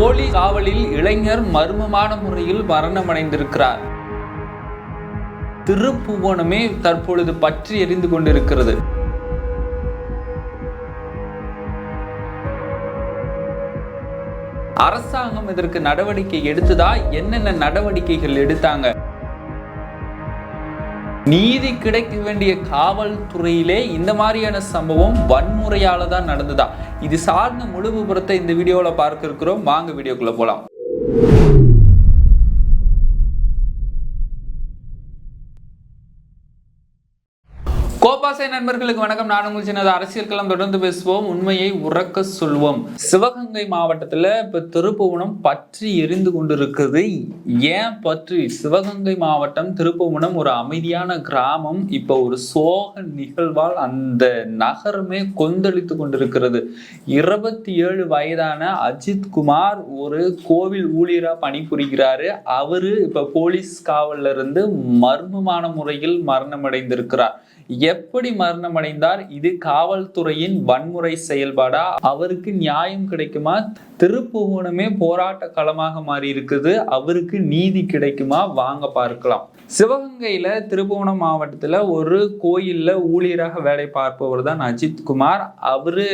போலி காவலில் இளைஞர் மர்மமான முறையில் மரணமடைந்திருக்கிறார். திருப்புவனமே தற்பொழுது பற்றி எரிந்து கொண்டிருக்கிறது. அரசாங்கம் இதற்கு நடவடிக்கை எடுத்ததா? என்னென்ன நடவடிக்கைகள் எடுத்தாங்க? நீதி கிடைக்க வேண்டிய காவல்துறையிலே இந்த மாதிரியான சம்பவம் வன்முறையால தான் நடந்ததா? இது சார்ந்த முழு விபரத்தை இந்த வீடியோவில் பார்க்க இருக்கிறோம் வாங்க வீடியோக்குள்ள போகலாம் கோபாசை நண்பர்களுக்கு வணக்கம். நான் உங்கள் சின்னது அரசியல் களம் தொடர்ந்து பேசுவோம். உண்மையை உறக்க சொல்வோம். சிவகங்கை மாவட்டத்தில் இப்போ திருப்புவனம் பற்றி எரிந்து கொண்டிருக்குது. ஏன் பற்றி? சிவகங்கை மாவட்டம் திருப்புவனம் ஒரு அமைதியான கிராமம். இப்போ ஒரு சோக நிகழ்வால் அந்த நகரமே கொந்தளித்து கொண்டிருக்கிறது. இருபத்தி ஏழு வயதான அஜித் குமார் ஒரு கோவில் ஊழியராக பணிபுரிகிறாரு. அவரு இப்போ போலீஸ் காவல்ல இருந்து மர்மமான முறையில் மரணமடைந்திருக்கிறார். எப்படி மரணமடைந்தார்? இது காவல்துறையின் வன்முறை செயல்பாடா? அவருக்கு நியாயம் கிடைக்குமா? திருப்புவனமே போராட்ட களமாக மாறி இருக்குது அவருக்கு நீதி கிடைக்குமா? வாங்க பார்க்கலாம். சிவகங்கையில திருப்புவனம் மாவட்டத்துல ஒரு கோயில்ல ஊழியராக வேலை பார்ப்பவர் தான் அஜித் குமார். அவரு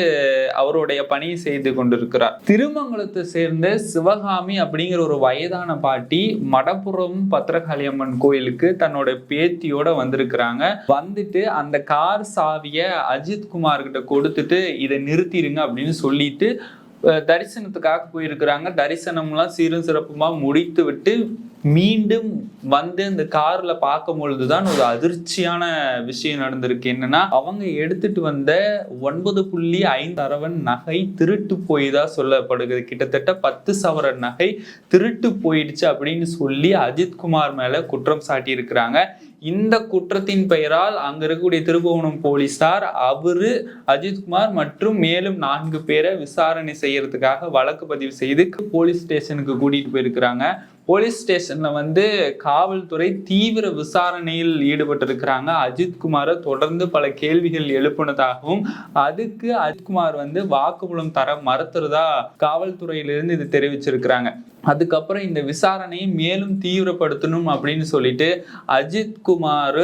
அவருடைய பணியை செய்து கொண்டிருக்கிறார். திருமங்கலத்தை சேர்ந்த சிவகாமி அப்படிங்கிற ஒரு வயதான பாட்டி மடப்புறம் பத்திரகாளியம்மன் கோயிலுக்கு தன்னோட பேத்தியோட வந்திருக்கிறாங்க. வந்துட்டு அந்த கார் சாவியை அஜித் குமார் கிட்ட கொடுத்துட்டு இதை நிறுத்திடுங்க அப்படின்னு சொல்லிட்டு தரிசனத்துக்காக போயிருக்கிறாங்க. தரிசனம்லாம் சீரும் சிறப்புமா முடித்து விட்டு மீண்டும் வந்து இந்த கார்ல பார்க்கும் பொழுதுதான் ஒரு அதிர்ச்சியான விஷயம் நடந்திருக்கு. என்னன்னா அவங்க எடுத்துட்டு வந்த ஒன்பது புள்ளி ஐந்து அரவன் நகை திருட்டு போய்தா சொல்லப்படுகிறது. கிட்டத்தட்ட பத்து சவர நகை திருட்டு போயிடுச்சு அப்படின்னு சொல்லி அஜித்குமார் மேல குற்றம் சாட்டி இருக்கிறாங்க இந்த குற்றத்தின் பெயரால் அங்க இருக்கக்கூடிய திருபுவனம் போலீசார் அவரு அஜித்குமார் மற்றும் மேலும் நான்கு பேரை விசாரணை செய்யறதுக்காக வழக்கு பதிவு செய்து போலீஸ் ஸ்டேஷனுக்கு கூட்டிட்டு போயிருக்கிறாங்க. போலீஸ் ஸ்டேஷன்ல வந்து காவல்துறை தீவிர விசாரணையில் ஈடுபட்டிருக்கிறாங்க. அஜித்குமாரை தொடர்ந்து பல கேள்விகள் எழுப்புனதாகவும் அதுக்கு அஜித்குமார் வந்து வாக்குமூலம் தர மறுத்துறதா காவல்துறையிலிருந்து இது தெரிவிச்சிருக்கிறாங்க. அதுக்கப்புறம் இந்த விசாரணையை மேலும் தீவிரப்படுத்தணும் அப்படின்னு சொல்லிட்டு அஜித் குமார்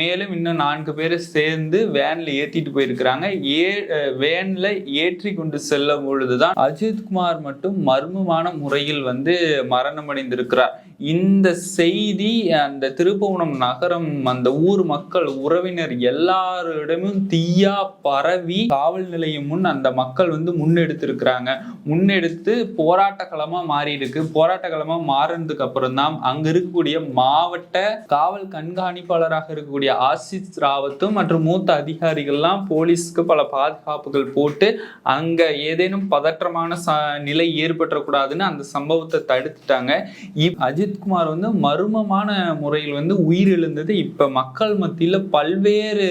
மேலும் இன்னும் நான்கு பேர் சேர்ந்து வேன்ல ஏற்றிட்டு போயிருக்கிறாங்க. ஏ வேனில் வேன்ல ஏற்றி கொண்டு செல்லும் பொழுதுதான் அஜித் குமார் மட்டும் மர்மமான முறையில் வந்து மரணமடைந்திருக்கிறார். இந்த செய்தி அந்த திருப்புவனம் நகரம் அந்த ஊர் மக்கள் உறவினர் எல்லாரிடமும் தீயா பரவி காவல் நிலையம் முன் அந்த மக்கள் வந்து முன்னெடுத்திருக்கிறாங்க. முன்னெடுத்து போராட்ட களமா மாறி இருக்கு போராட்ட களமா மாறினதுக்கு அப்புறம் தான் அங்க இருக்கக்கூடிய மாவட்ட காவல் கண்காணிப்பாளராக இருக்கக்கூடிய ஆசிஸ் ராவத்தும் மற்றும் மூத்த அதிகாரிகள்லாம் போலீஸ்க்கு பல பாதுகாப்புகள் போட்டு அங்க ஏதேனும் பதற்றமான ச நிலை ஏற்பட்டக்கூடாதுன்னு அந்த சம்பவத்தை தடுத்துட்டாங்க. இப் அஜித்குமார் வந்து மர்மமான முறையில் வந்து உயிரிழந்தது. இப்ப மக்கள் மத்தியில பல்வேறு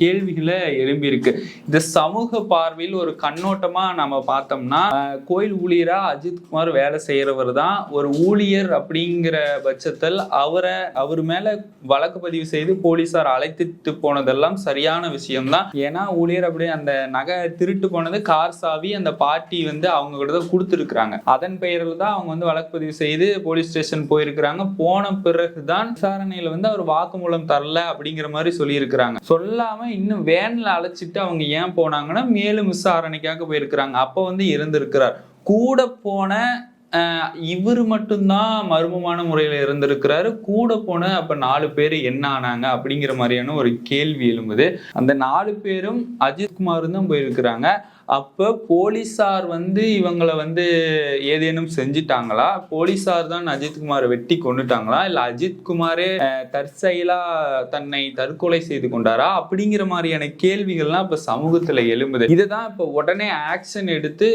கேள்விகளை எழும்பியிருக்கு. இந்த சமூக பார்வையில் ஒரு கண்ணோட்டமா நம்ம பார்த்தோம்னா கோயில் ஊழியரா அஜித்குமார் வேலை செய்யறவர் தான் ஒரு ஊழியர் அப்படிங்கிற பட்சத்தில் அவரை அவர் மேல வழக்கு பதிவு செய்து போலீசார் அழைத்துட்டு போனதெல்லாம் சரியான விஷயம்தான். ஏன்னா ஊழியர் அப்படி அந்த நகை திருட்டு போனது கார் சாவி அந்த பாட்டி வந்து அவங்க கூட தான் கொடுத்துருக்குறாங்க. அதன் பெயரில் தான் அவங்க வந்து வழக்கு பதிவு செய்து போலீஸ் ஸ்டேஷன் போயிருக்கிறாங்க. போன பிறகுதான் விசாரணையில வந்து அவர் வாக்குமூலம் தரல அப்படிங்கிற மாதிரி சொல்லியிருக்கிறாங்க. சொல்லாம இன்னும் வேன்ல அழைச்சிட்டு அவங்க ஏன் போனாங்கன்னா மேலும் விசாரணைக்காக போயிருக்கிறாங்க. அப்போ வந்து இருந்திருக்கிறார். கூட போன இவர் மட்டும்தான் மர்மமான முறையில் இருந்திருக்கிறாரு. கூட போன அப்போ நாலு பேர் என்ன ஆனாங்க அப்படிங்கிற மாதிரியான ஒரு கேள்வி எழும்புது. அந்த நாலு பேரும் அஜித்குமாரும் தான் போயிருக்கிறாங்க. அப்போ போலீஸார் வந்து இவங்களை வந்து ஏதேனும் செஞ்சிட்டாங்களா? போலீஸார் தான் அஜித்குமாரை வெட்டி கொண்டுட்டாங்களா இல்லை அஜித்குமாரே தற்செயலாக தற்செயலா தன்னை தற்கொலை செய்து கொண்டாரா? அப்படிங்கிற மாதிரியான கேள்விகள்லாம் இப்போ சமூகத்தில் எழும்புது. இதுதான் இப்போ உடனே ஆக்ஷன் எடுத்து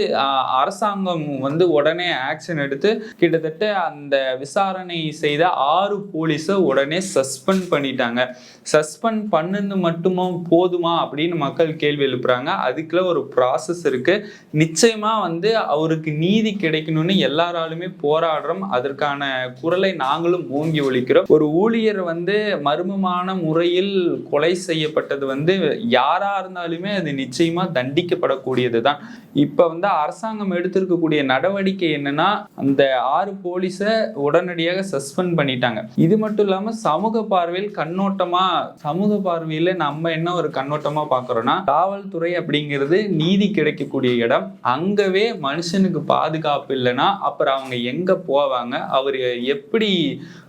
அரசாங்கம் வந்து உடனே ஆக்ஷன் எடுத்து கிட்டத்தட்ட அந்த விசாரணை செய்த ஆறு போலீஸை உடனே சஸ்பெண்ட் பண்ணிட்டாங்க. சஸ்பெண்ட் பண்ணது மட்டுமா போதுமா அப்படின்னு மக்கள் கேள்வி எழுப்புறாங்க. அதுக்குள்ள ஒரு ப்ராசஸ் இருக்கு. நிச்சயமா வந்து அவருக்கு நீதி கிடைக்கணும்னு எல்லாராலுமே போராடுறோம். அதற்கான குரலை நாங்களும் ஓங்கி ஒழிக்கிறோம். ஒரு ஊழியர் வந்து மர்மமான முறையில் கொலை செய்யப்பட்டது வந்து யாரா இருந்தாலுமே அது நிச்சயமா தண்டிக்கப்படக்கூடியது தான். இப்ப வந்து அரசாங்கம் எடுத்திருக்கக்கூடிய நடவடிக்கை என்னன்னா அந்த ஆறு போலீஸை உடனடியாக சஸ்பெண்ட் பண்ணிட்டாங்க. இது மட்டும் இல்லாம சமூக பார்வையில் கண்ணோட்டமா சமூக பார்வையில நம்ம என்ன ஒரு கண்ணோட்டமா பாக்குறோம்னா காவல்துறை அப்படிங்கிறது நீதி கிடைக்கக்கூடிய இடம். அங்கவே மனுஷனுக்கு பாதுகாப்பு இல்லைன்னா அப்புறம் அவங்க எங்க போவாங்க? அவர் எப்படி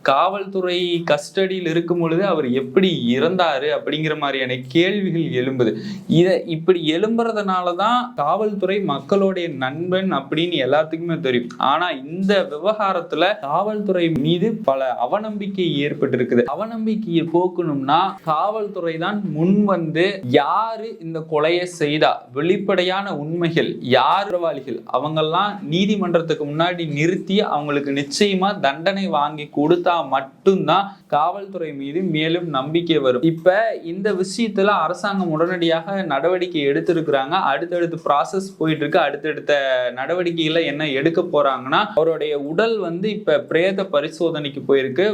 காவல்துறை கஸ்டடியில் இருக்கும் பொழுது அவர் எப்படி இறந்தாரு அப்படிங்கிற மாதிரியான கேள்விகள் எழும்புது. இதை இப்படி எழும்புறதுனால தான் காவல்துறை மக்களுடைய நண்பன் அப்படின்னு எல்லாத்துக்குமே தெரியும். ஆனா இந்த விவகாரத்துல காவல்துறை மீது பல அவநம்பிக்கை ஏற்பட்டிருக்குது. அவநம்பிக்கையை போக்கணும்னா காவல்துறை தான் முன் வந்து யாரு இந்த கொலையை செய்தா? வெளிப்படையான உண்மைகள் யார் குற்றவாளிகள்? அவங்கெல்லாம் நீதிமன்றத்துக்கு முன்னாடி நிறுத்தி அவங்களுக்கு நிச்சயமா தண்டனை வாங்கி கொடுத்தா மட்டும்தான் காவல்துறை மீது மேலும் நம்பிக்கை வரும். இப்ப இந்த விஷயத்துல அரசாங்கம் உடனடியாக நடவடிக்கை எடுத்திருக்கிறாங்க. அடுத்தடுத்து ப்ராசஸ் போயிட்டு இருக்கு அடுத்தடுத்த நடவடிக்கைகளை என்ன எடுக்க போறாங்கன்னா அவருடைய உடல் வந்து இப்ப பிரேத பரிசோதனைக்கு போயிருக்கு.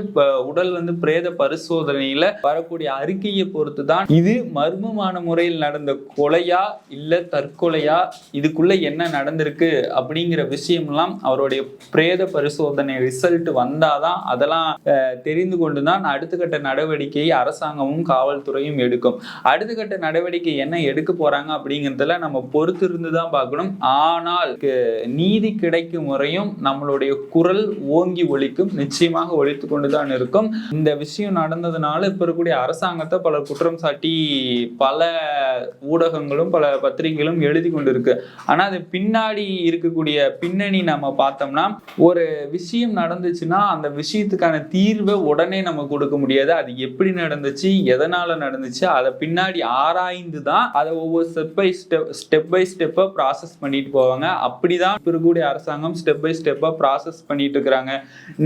உடல் வந்து பிரேத பரிசோதனையில வரக்கூடிய அறிக்கையை பொறுத்து தான் இது மர்மமான முறையில் நடந்த கொலையா இல்ல தற்கொலையா இதுக்குள்ள என்ன நடந்திருக்கு அப்படிங்கிற விஷயம்லாம் அவருடைய பிரேத பரிசோதனை ரிசல்ட் வந்தாதான் அதெல்லாம் தெரிந்து தெரிந்து கொண்டுதான் அடுத்த கட்ட நடவடிக்கையை அரசாங்கமும் காவல்துறையும் எடுக்கும். அடுத்த கட்ட நடவடிக்கை என்ன எடுக்க போறாங்க அப்படிங்கிறதுல நம்ம பொறுத்து இருந்து தான் பார்க்கணும். ஆனால் நீதி கிடைக்கும் முறையும் நம்மளுடைய குரல் ஓங்கி ஒழிக்கும் நிச்சயமாக ஒலித்து கொண்டுதான் இருக்கும். இந்த விஷயம் நடந்ததுனால இப்ப இருக்கக்கூடிய அரசாங்கத்தை பலர் குற்றம் சாட்டி பல ஊடகங்களும் பல பத்திரிகைகளும் எழுதி கொண்டிருக்கு. ஆனா அது பின்னாடி இருக்கக்கூடிய பின்னணி நம்ம பார்த்தோம்னா ஒரு விஷயம் நடந்துச்சுன்னா அந்த விஷயத்துக்கான தீர்வை உடனே நம்ம கொடுக்க முடியாது. அது எப்படி நடந்துச்சு எதனால நடந்துச்சு அதை பின்னாடி ஆராய்ந்து தான் அதை ஒவ்வொரு step by step step by ஸ்டெப்பா ப்ராசஸ் பண்ணிட்டு போவாங்க. அப்படிதான் இருக்கக்கூடிய அரசாங்கம் ஸ்டெப் பை ஸ்டெப்பா ப்ராசஸ் பண்ணிட்டு இருக்கிறாங்க.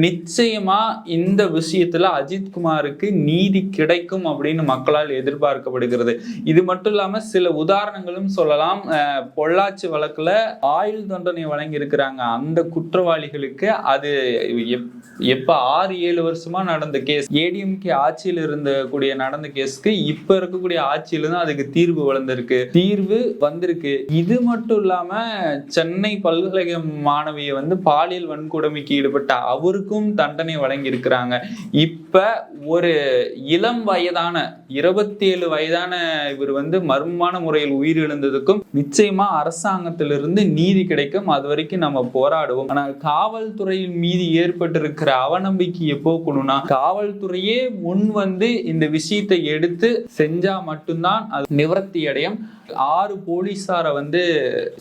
நிச்சயமா இந்த விஷயத்துல அஜித் குமாருக்கு நீதி கிடைக்கும் அப்படின்னு மக்களால் எதிர்பார்க்கப்படுகிறது. இது மட்டும் இல்லாம சில உதாரணங்களும் சொல்லலாம். பொள்ளாச்சி வழக்குல ஆயுள் தண்டனை வழங்கி இருக்கிறாங்க அந்த குற்றவாளிகளுக்கு அது எப்- எப்ப ஆறு ஏழு வருஷமா நடந்த கேஸ் ஏடிஎம்கே ஆட்சியில் இருந்த கூடிய நடந்த கேஸ்க்கு இப்ப இருக்கக்கூடிய ஆட்சியில தான் அதுக்கு தீர்வு வளர்ந்துருக்கு. தீர்வு வந்திருக்கு. இது மட்டும் இல்லாம சென்னை பல்கலைக்கழக மாணவியை வந்து பாலியல் வன்கொடுமைக்கு ஈடுபட்ட அவருக்கும் தண்டனை வழங்கி இருக்கிறாங்க இப்ப ஒரு இளம் வயதான இருபத்தி ஏழு வயதான இவர் வந்து மர்மமான முறையில் உயிரிழந்ததுக்கும் நிச்சயமா அரசாங்கத்திலிருந்து நீதி கிடைக்கும். அது வரைக்கும் நம்ம போராடுவோம். ஆனால் காவல்துறையின் மீது ஏற்பட்டிருக்கிற அவநம்பிக்கையை போக்கணும்னா காவல்துறையே முன் வந்து இந்த விஷயத்தை எடுத்து செஞ்சா மட்டும்தான் அது நிவர்த்தி அடையும் ஆறு போலீஸாரை வந்து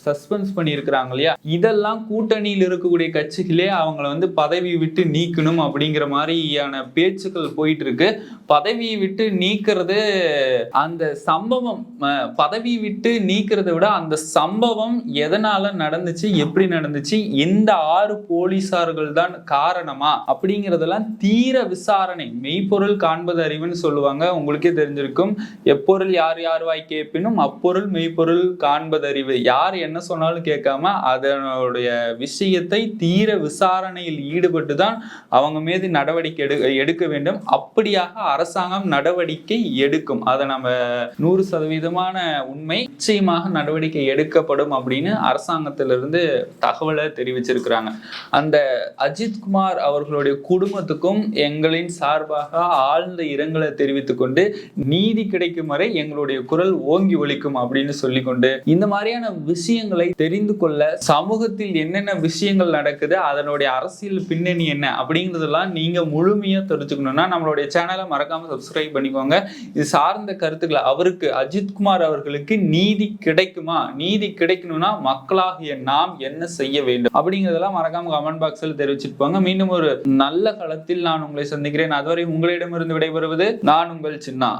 சஸ்பென்ஸ் பண்ணியிருக்கிறாங்க இல்லையா? இதெல்லாம் கூட்டணியில் இருக்கக்கூடிய கட்சிகளே அவங்கள வந்து பதவி விட்டு நீக்கணும் அப்படிங்கிற மாதிரியான பேச்சுக்கள் போயிட்டு இருக்கு பதவியை விட்டு நீக்கிறது அந்த சம்பவம் பதவி விட்டு நீக்கிறதை விட அந்த சம்பவம் எதனால நடந்துச்சு எப்படி நடந்துச்சு இந்த ஆறு போலீசார்கள் தான் காரணமா அப்படிங்கறதெல்லாம் தீர விசாரணை மெய்ப்பொருள் காண்பது அறிவுன்னு சொல்லுவாங்க. உங்களுக்கே தெரிஞ்சிருக்கும். எப்பொருள் யார் யார் வாய் கேட்பினும் அப்பொருள் மெய்ப்பொருள் காண்பது அறிவு யார் என்ன சொன்னாலும் கேட்காம அதனுடைய விஷயத்தை தீர விசாரணையில் ஈடுபட்டு தான் அவங்க மீது நடவடிக்கை எடு எடுக்க வேண்டும். அப்படியாக அரசாங்கம் நடவடிக்கை எடுக்கும். அதை நம்ம நூறு சதவீதமான உண்மை நிச்சயமாக நடவடிக்கை எடுக்கப்படும் அப்படின்னு அரசாங்கத்திலிருந்து தகவலை தெரிவிச்சிருக்கிறாங்க. அந்த அஜித் குமார் அவர்களுடைய குடும்பத்துக்கும் எங்களின் சார்பாக ஆழ்ந்த இரங்கலை தெரிவித்துக் கொண்டு நீதி கிடைக்கும் வரை எங்களுடைய குரல் ஓங்கி ஒழிக்கும் அப்படின்னு சொல்லிக்கொண்டு இந்த மாதிரியான விஷயங்களை தெரிந்து கொள்ள சமூகத்தில் என்னென்ன விஷயங்கள் நடக்குது அதனுடைய அரசியல் பின்னணி என்ன அப்படிங்கிறதெல்லாம் நீங்க முழுமையா தெரிஞ்சுக்கணும்னா நம்மளுடைய சேனலை மறக்காம சப்ஸ்கிரைப் பண்ணிக்கோங்க. இது சார்ந்த கருத்துக்களை அவருக்கு அஜித்குமார் அவர்களுக்கு நீதி கிடைக்குமா? நீதி கிடைக்கணும்னா மக்களாகிய நாம் என்ன செய்ய வேண்டும் அப்படிங்கிறதெல்லாம் மறக்காம கமெண்ட் பாக்ஸில் தெரிவிச்சிருப்பாங்க போங்க. மீண்டும் ஒரு நல்ல களத்தில் நான் உங்களை சந்திக்கிறேன். அதுவரை உங்களிடமிருந்து விடைபெறுவது நான் உங்கள் சின்னா.